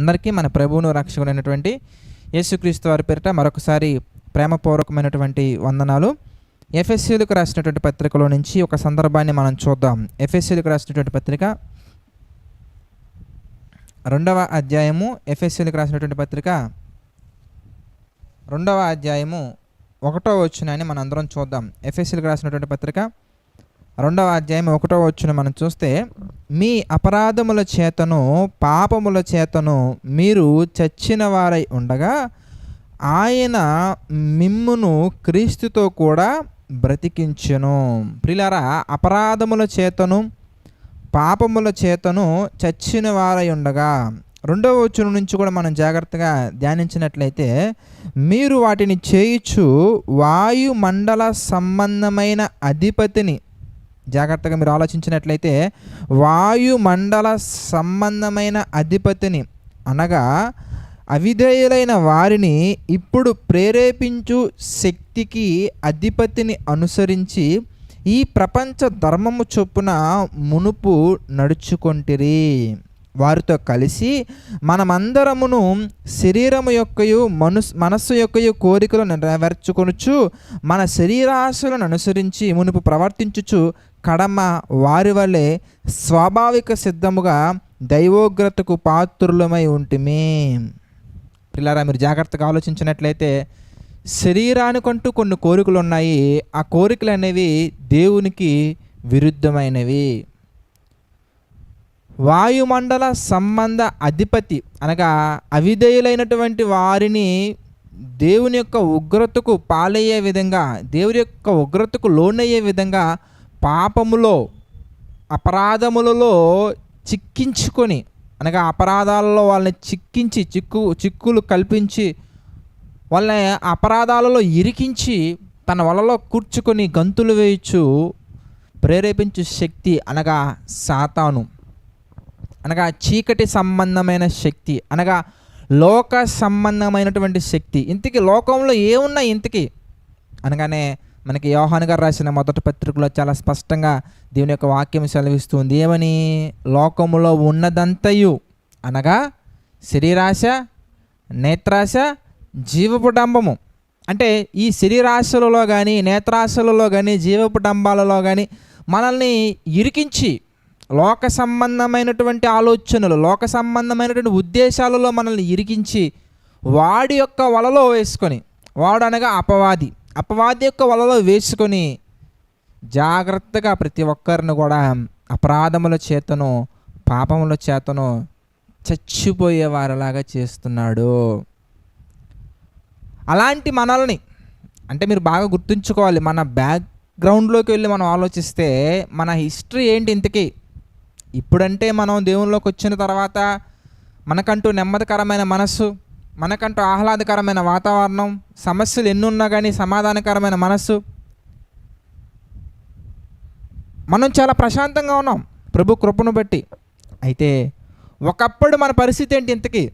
అందరికీ మన ప్రభువును రక్షకుడైనటువంటి యేసుక్రీస్తు వారి పేరిట మరొకసారి ప్రేమపూర్వకమైనటువంటి వందనాలు. ఎఫ్ఎస్సీలకు రాసినటువంటి పత్రికలో నుంచి ఒక సందర్భాన్ని మనం చూద్దాం. ఎఫ్ఎస్సీలకు రాసినటువంటి పత్రిక రెండవ అధ్యాయము. ఎఫ్ఎస్సీలకు రాసినటువంటి పత్రిక రెండవ అధ్యాయము ఒకటో వచ్చినాయని మనం అందరం చూద్దాం. ఎఫ్ఎస్సీలకు రాసినటువంటి పత్రిక రెండవ అధ్యాయం ఒకటో వచ్చిన మనం చూస్తే మీ అపరాధముల చేతను పాపముల చేతను మీరు చచ్చిన వారై ఉండగా ఆయన మిమ్మును క్రీస్తుతో కూడా బ్రతికించెను. ప్రిలారా అపరాధముల చేతను పాపముల చేతను చచ్చిన వారై ఉండగా రెండవ వచ్చిన నుంచి కూడా మనం జాగ్రత్తగా ధ్యానించినట్లయితే మీరు వాటిని చేయుచు వాయుమండల సంబంధమైన అధిపతిని జాగ్రత్తగా మీరు ఆలోచించినట్లయితే వాయుమండల సంబంధమైన అధిపతిని అనగా అవిధేయులైన వారిని ఇప్పుడు ప్రేరేపించు శక్తికి అధిపతిని అనుసరించి ఈ ప్రపంచ ధర్మము చొప్పున మునుపు నడుచుకొంటిరి. వారితో కలిసి మనమందరమును శరీరము యొక్కయు మనసు మనస్సు యొక్కయు కోరికలు నెరవేర్చుకొనుచు మన శరీరాశలను అనుసరించి మునుపు ప్రవర్తించుచు కడమ వారి వలె స్వాభావిక సిద్ధముగా దైవోగ్రతకు పాత్రులమై ఉంటుమే. పిల్లరా మీరు జాగ్రత్తగా ఆలోచించినట్లయితే శరీరానికంటూ కొన్ని కోరికలు ఉన్నాయి ఆ కోరికలు అనేవి దేవునికి విరుద్ధమైనవి. వాయుమండల సంబంధ అధిపతి అనగా అవిధేయులైనటువంటి వారిని దేవుని యొక్క ఉగ్రతకు పాలయ్యే విధంగా దేవుని యొక్క ఉగ్రతకు లోనయ్యే విధంగా పాపములో అపరాధములలో చిక్కించుకొని అనగా అపరాధాలలో వాళ్ళని చిక్కించి చిక్కు చిక్కులు కల్పించి వాళ్ళని అపరాధాలలో ఇరికించి తన వలలో కూర్చుకొని గంతులు వేయచ్చు ప్రేరేపించు శక్తి అనగా సాతాను. అనగా చీకటి సంబంధమైన శక్తి అనగా లోక సంబంధమైనటువంటి శక్తి. ఇంతకీ లోకంలో ఏమున్నాయి ఇంతకీ? అనగానే మనకి యోహాన్ గారు రాసిన మొదటి పత్రికలో చాలా స్పష్టంగా దేవుని యొక్క వాక్యం సెలవిస్తుంది. ఏమని? లోకములో ఉన్నదంతయు అనగా శరీరాశ నేత్రాశ జీవపు డంబము. అంటే ఈ శరీరాశలలో కానీ నేత్రాశలలో కానీ జీవపు డంబాలలో కానీ మనల్ని ఇరికించి లోక సంబంధమైనటువంటి ఆలోచనలు లోక సంబంధమైనటువంటి ఉద్దేశాలలో మనల్ని ఇరికించి వాడి యొక్క వలలో వేసుకొని వాడు అనగా అపవాది. అపవాది యొక్క వలలో వేసుకొని జాగ్రత్తగా ప్రతి ఒక్కరిని కూడా అపరాధముల చేతను పాపముల చేతను చచ్చిపోయే వారిలాగా చేస్తున్నాడు. అలాంటి మనల్ని అంటే మీరు బాగా గుర్తుంచుకోవాలి మన బ్యాక్గ్రౌండ్లోకి వెళ్ళి మనం ఆలోచిస్తే మన హిస్టరీ ఏంటి ఇంతకీ? ఇప్పుడంటే మనం దేవుళ్ళకి వచ్చిన తర్వాత మనకంటూ నెమ్మదికరమైన మనస్సు మనకంటూ ఆహ్లాదకరమైన వాతావరణం సమస్యలు ఎన్నున్నా కానీ సమాధానకరమైన మనస్సు. మనం చాలా ప్రశాంతంగా ఉన్నాం. ప్రభు కృపను బట్టి. అయితే ఒకప్పుడు మన పరిస్థితి ఏంటి ఇంతకీ?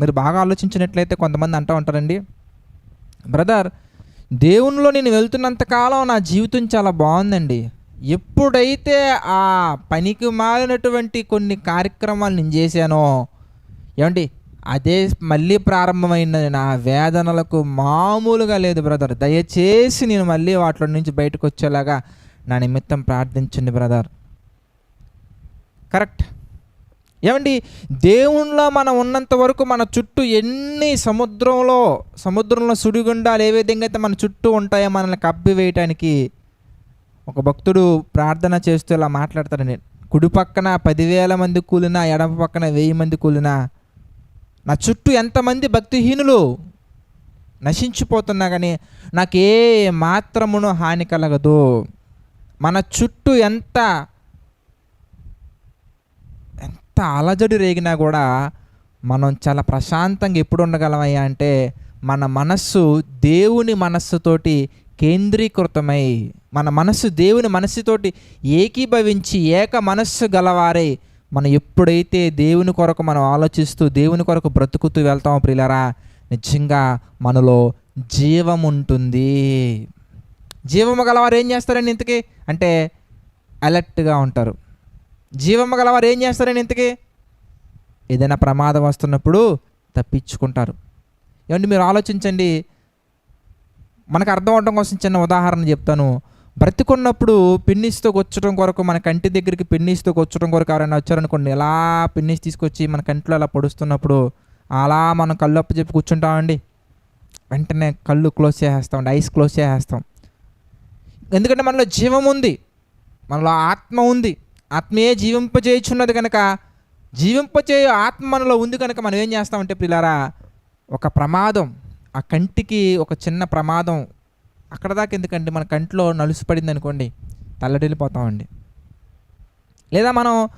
మీరు బాగా ఆలోచించినట్లయితే కొంతమంది అంటూ ఉంటారండి బ్రదర్ దేవునిలో నేను వెళ్తున్నంతకాలం నా జీవితం చాలా బాగుందండి. ఎప్పుడైతే ఆ పనికి మారినటువంటి కొన్ని కార్యక్రమాలు నేను చేశానో ఏమండి? అదే మళ్ళీ ప్రారంభమైన నా వేదనలకు మామూలుగా లేదు బ్రదర్ దయచేసి నేను మళ్ళీ వాటిలో నుంచి బయటకు వచ్చేలాగా నా నిమిత్తం ప్రార్థించండి బ్రదర్ కరెక్ట్ ఏమండి? దేవుణ్ణిలో మనం ఉన్నంత వరకు మన చుట్టూ ఎన్ని సముద్రంలో సముద్రంలో సుడిగుండాలు ఏ విధంగా అయితే మన చుట్టూ ఉంటాయో మనల్ని కప్పి వేయటానికి ఒక భక్తుడు ప్రార్థన చేస్తూ ఇలా మాట్లాడతాడండి. కుడి పక్కన పదివేల మంది కూలినా ఎడమ పక్కన వెయ్యి మంది కూలినా నా చుట్టూ ఎంతమంది భక్తిహీనులు నశించిపోతున్నా కానీ నాకే మాత్రమును హాని కలగదు. మన చుట్టూ ఎంత ఎంత అలజడి రేగినా కూడా మనం చాలా ప్రశాంతంగా ఎప్పుడు ఉండగలమయ్యా అంటే మన మనస్సు దేవుని మనస్సుతోటి కేంద్రీకృతమై మన మనస్సు దేవుని మనస్సుతోటి ఏకీభవించి ఏక మనస్సు గలవారై మనం ఎప్పుడైతే దేవుని కొరకు మనం ఆలోచిస్తూ దేవుని కొరకు బ్రతుకుతూ వెళ్తామో ప్రియులరా నిజంగా మనలో జీవం ఉంటుంది. జీవము గలవారు ఏం చేస్తారండి ఇంతకీ? అంటే అలర్ట్గా ఉంటారు. జీవము గలవారు ఏం చేస్తారండి ఇంతకీ? ఏదైనా ప్రమాదం వస్తున్నప్పుడు తప్పించుకుంటారు. ఏమంటే మీరు ఆలోచించండి. మనకు అర్థం అవడం కోసం చిన్న ఉదాహరణ చెప్తాను. బ్రతికున్నప్పుడు పిన్నిస్తో వచ్చడం కొరకు మన కంటి దగ్గరికి పిన్నిస్తో వచ్చడం కొరకు ఎవరైనా వచ్చారనుకోండి ఎలా పిన్నిస్ తీసుకొచ్చి మన కంట్లో అలా పొడుస్తున్నప్పుడు అలా మనం కళ్ళు అప్పు చెప్పి కూర్చుంటామండి. వెంటనే కళ్ళు క్లోజ్ చేసేస్తాం ఐస్ క్లోజ్ చేసేస్తాం. ఎందుకంటే మనలో జీవం ఉంది మనలో ఆత్మ ఉంది. ఆత్మయే జీవింపజేయుచున్నది కనుక జీవింపచేయ ఆత్మ మనలో ఉంది కనుక మనం ఏం చేస్తామంటే పిల్లారా ఒక ప్రమాదం ఆ కంటికి ఒక చిన్న ప్రమాదం అక్కడ దాకా ఎందుకంటే మన కంట్లో నలుసు పడింది అనుకోండి తల్లడిల్లిపోతామండి. లేదా మనం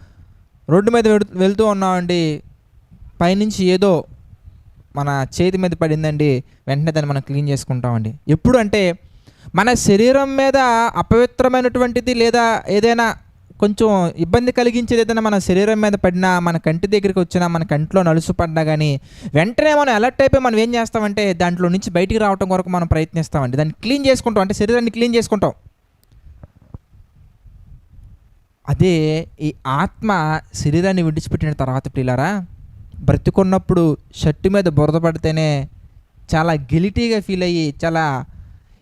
రోడ్డు మీద వెడు- వెళ్తూ ఉన్నామండి పైనుంచి ఏదో మన చేతి మీద పడిందండి వెంటనే దాన్ని మనం క్లీన్ చేసుకుంటామండి. ఎప్పుడు అంటే మన శరీరం మీద అపవిత్రమైనటువంటిది లేదా ఏదైనా కొంచెం ఇబ్బంది కలిగించేది ఏదైనా మన శరీరం మీద పడినా మన కంటి దగ్గరికి వచ్చినా మన కంట్లో నలుసు పడినా కానీ వెంటనే మనం అలర్ట్ అయిపోయి మనం ఏం చేస్తామంటే దాంట్లో నుంచి బయటికి రావడం కొరకు మనం ప్రయత్నిస్తామండి. దాన్ని క్లీన్ చేసుకుంటాం. అంటే శరీరాన్ని క్లీన్ చేసుకుంటాం. అదే ఈ ఆత్మ శరీరాన్ని విడిచిపెట్టిన తర్వాత పిల్లారా బ్రతికున్నప్పుడు షర్టు మీద బురద పడితేనే చాలా గిలిటీగా ఫీల్ అయ్యి చాలా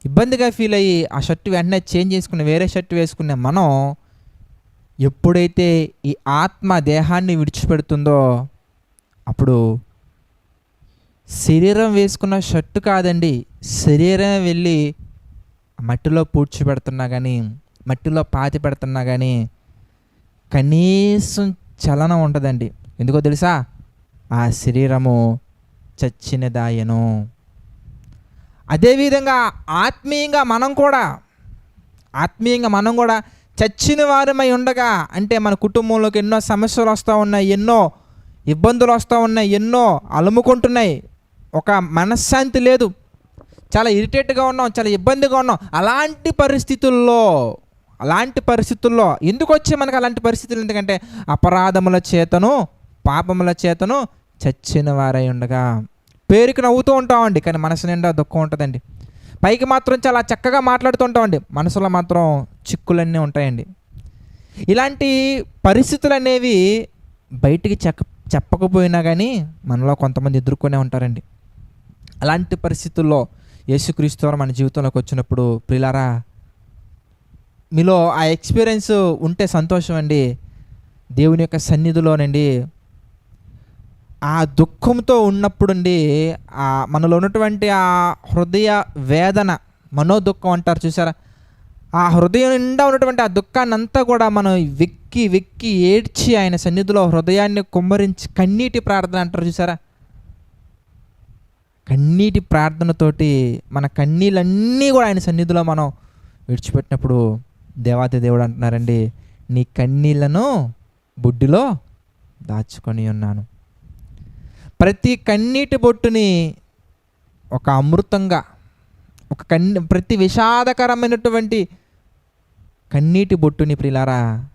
ఇబ్బందిగా ఫీల్ అయ్యి ఆ షర్టు వెంటనే చేంజ్ చేసుకుని వేరే షర్టు వేసుకునే మనం ఎప్పుడైతే ఈ ఆత్మ దేహాన్ని విడిచిపెడుతుందో అప్పుడు శరీరం వేసుకున్న షర్టు కాదండి శరీరం వెళ్ళి మట్టిలో పూడ్చి పెడుతున్నా కానీ మట్టిలో పాతి పెడుతున్నా కానీ కనీసం చలనం ఉంటుందండి. ఎందుకో తెలుసా? ఆ శరీరము చచ్చినదాయను. అదేవిధంగా ఆత్మీయంగా మనం కూడా ఆత్మీయంగా మనం కూడా చచ్చిన వారమై ఉండగా అంటే మన కుటుంబంలోకి ఎన్నో సమస్యలు వస్తూ ఉన్నాయి ఎన్నో ఇబ్బందులు వస్తూ ఉన్నాయి ఎన్నో అలుముకుంటున్నాయి. ఒక మనశ్శాంతి లేదు. చాలా ఇరిటేట్గా ఉన్నాం చాలా ఇబ్బందిగా ఉన్నాం. అలాంటి పరిస్థితుల్లో అలాంటి పరిస్థితుల్లో ఎందుకు వచ్చే మనకు అలాంటి పరిస్థితులు? ఎందుకంటే అపరాధముల చేతను పాపముల చేతను చచ్చిన వారై ఉండగా. పేరుకి నవ్వుతూ ఉంటామండి కానీ మనసు నిండా దుఃఖం ఉంటుందండి. పైకి మాత్రం చాలా చక్కగా మాట్లాడుతూ ఉంటామండి మనసులో మాత్రం చిక్కులన్నీ ఉంటాయండి. ఇలాంటి పరిస్థితులు అనేవి బయటికి చెక్క చెప్పకపోయినా కానీ మనలో కొంతమంది ఎదుర్కొనే ఉంటారండి. అలాంటి పరిస్థితుల్లో యేసుక్రీస్తు వారు మన జీవితంలోకి వచ్చినప్పుడు ప్రిలారా మీలో ఆ ఎక్స్పీరియన్స్ ఉంటే సంతోషం అండి దేవుని యొక్క సన్నిధిలోనండి ఆ దుఃఖంతో ఉన్నప్పుడండి ఆ మనలో ఉన్నటువంటి ఆ హృదయ వేదన మనోదుఖం అంటారు చూసారా? ఆ హృదయం నిండా ఉన్నటువంటి ఆ దుఃఖాన్ని అంతా కూడా మనం వెక్కి వెక్కి ఏడ్చి ఆయన సన్నిధిలో హృదయాన్ని కుమ్మరించి కన్నీటి ప్రార్థన అంటారు చూసారా? కన్నీటి ప్రార్థనతోటి మన కన్నీళ్ళన్నీ కూడా ఆయన సన్నిధిలో మనం విడిచిపెట్టినప్పుడు దేవాతి దేవుడు అంటున్నారండి నీ కన్నీళ్ళను బుడ్డిలో దాచుకొని ఉన్నాను. ప్రతి కన్నీటి బొట్టుని ఒక అమృతంగా ఒక కన్ని ప్రతి విషాదకరమైనటువంటి కన్నీటి బొట్టుని ప్రిలారా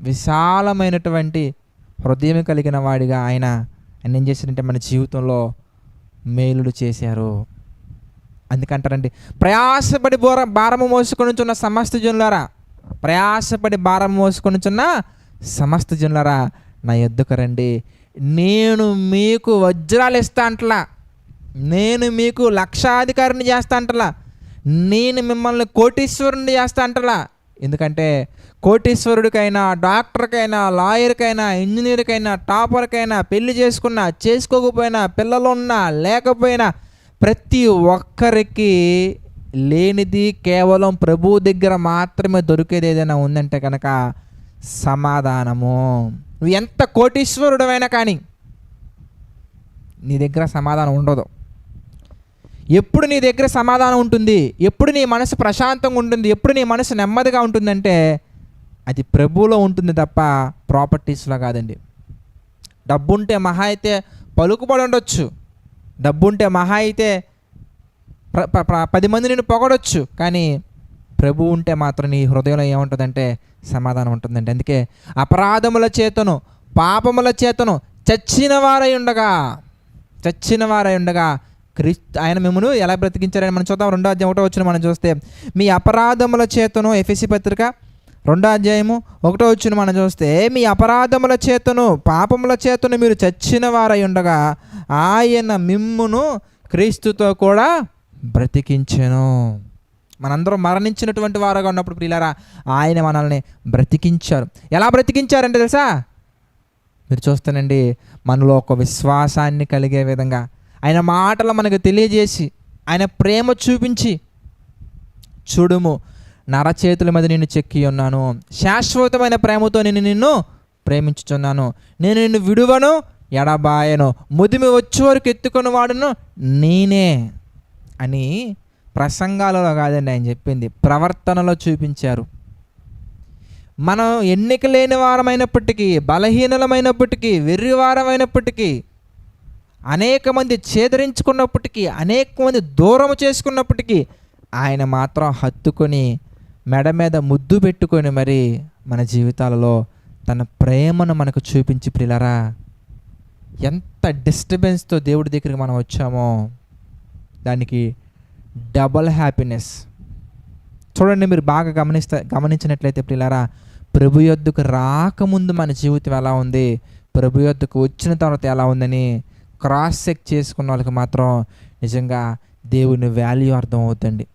విశాలమైనటువంటి హృదయం కలిగిన వాడిగా ఆయన ఆయన ఏం చేశారంటే మన జీవితంలో మేలులు చేశారు. అందుకంటారండి ప్రయాసపడి బోర భారము మోసుకొనుచున్న సమస్త జనులారా ప్రయాసపడి భారం మోసుకొనుచున్న సమస్త జనులారా నా ఎద్దుకు రండి. నేను మీకు వజ్రాలు ఇస్తా అంటలా. నేను మీకు లక్షాధికారిని చేస్తా అంటలా. నేను మిమ్మల్ని కోటీశ్వరుని చేస్తా అంటలా. ఎందుకంటే కోటీశ్వరుడికైనా డాక్టర్కైనా లాయర్కైనా ఇంజనీర్కైనా టాపర్కైనా పెళ్ళి చేసుకున్నా చేసుకోకపోయినా పిల్లలు ఉన్నా లేకపోయినా ప్రతి ఒక్కరికి లేనిది కేవలం ప్రభు దగ్గర మాత్రమే దొరికేది ఏదైనా ఉందంటే కనుక సమాధానము. నువ్వు ఎంత కోటీశ్వరుడమైనా కానీ నీ దగ్గర సమాధానం ఉండదు. ఎప్పుడు నీ దగ్గర సమాధానం ఉంటుంది? ఎప్పుడు నీ మనసు ప్రశాంతంగా ఉంటుంది? ఎప్పుడు నీ మనసు నెమ్మదిగా ఉంటుందంటే అది ప్రభువులో ఉంటుంది తప్ప ప్రాపర్టీస్లో కాదండి. డబ్బుంటే మహా అయితే పలుకుబడి ఉండొచ్చు. డబ్బుంటే మహా అయితే పది మంది నేను పొగడొచ్చు. కానీ ప్రభు ఉంటే మాత్రం నీ హృదయంలో ఏముంటుందంటే సమాధానం ఉంటుందండి. అందుకే అపరాధముల చేతను పాపముల చేతను చచ్చిన వారై ఉండగా చచ్చిన వారై ఉండగా క్రీస్తు ఆయన మిమ్మల్ని ఎలా బ్రతికించారని మనం చూద్దాం. రెండో అధ్యాయం ఒకటో వచ్చిన మనం చూస్తే మీ అపరాధముల చేతను ఎఫ్ఎసి పత్రిక రెండో అధ్యాయము ఒకటో వచ్చిన మనం చూస్తే మీ అపరాధముల చేతను పాపముల చేతను మీరు చచ్చిన వారై ఉండగా ఆయన మిమ్మును క్రీస్తుతో కూడా బ్రతికించెను. మనందరం మరణించినటువంటి వారుగా ఉన్నప్పుడు ప్రియులారా ఆయన మనల్ని బ్రతికించారు. ఎలా బ్రతికించారంటే తెలుసా? మీరు చూస్తానండి మనలో ఒక విశ్వాసాన్ని కలిగే విధంగా. ఆయన మాటలు మనకు తెలియజేసి ఆయన ప్రేమ చూపించి చూడుము నరచేతుల మీద నిన్ను చెక్కి ఉన్నాను. శాశ్వతమైన ప్రేమతో నేను నిన్ను ప్రేమించుచున్నాను. నేను నిన్ను విడువను ఎడబాయను. ముదిమి వచ్చే వరకు ఎత్తుకొని వాడును నేనే అని ప్రసంగాలలో కాదండి ఆయన చెప్పింది. ప్రవర్తనలో చూపించారు. మనం ఎన్నిక లేని వారమైనప్పటికీ బలహీనలమైనప్పటికీ వెర్రివారమైనప్పటికీ అనేక మంది ఛేదరించుకున్నప్పటికీ అనేక మంది దూరం చేసుకున్నప్పటికీ ఆయన మాత్రం హత్తుకొని మెడ మీద ముద్దు పెట్టుకొని మరి మన జీవితాలలో తన ప్రేమను మనకు చూపించి ప్రిలరా ఎంత డిస్టర్బెన్స్తో దేవుడి దగ్గరికి మనం వచ్చామో దానికి డబల్ హ్యాపీనెస్. చూడండి మీరు బాగా గమనిస్తా గమనించినట్లయితే ప్రియులారా ప్రభు యొద్దకు రాకముందు మన జీవితం ఎలా ఉంది? ప్రభు యొద్దకు వచ్చిన తర్వాత ఎలా ఉందని క్రాస్ చెక్ చేసుకున్న వాళ్ళకి మాత్రం నిజంగా దేవుని వాల్యూ అర్థం అవుతుంది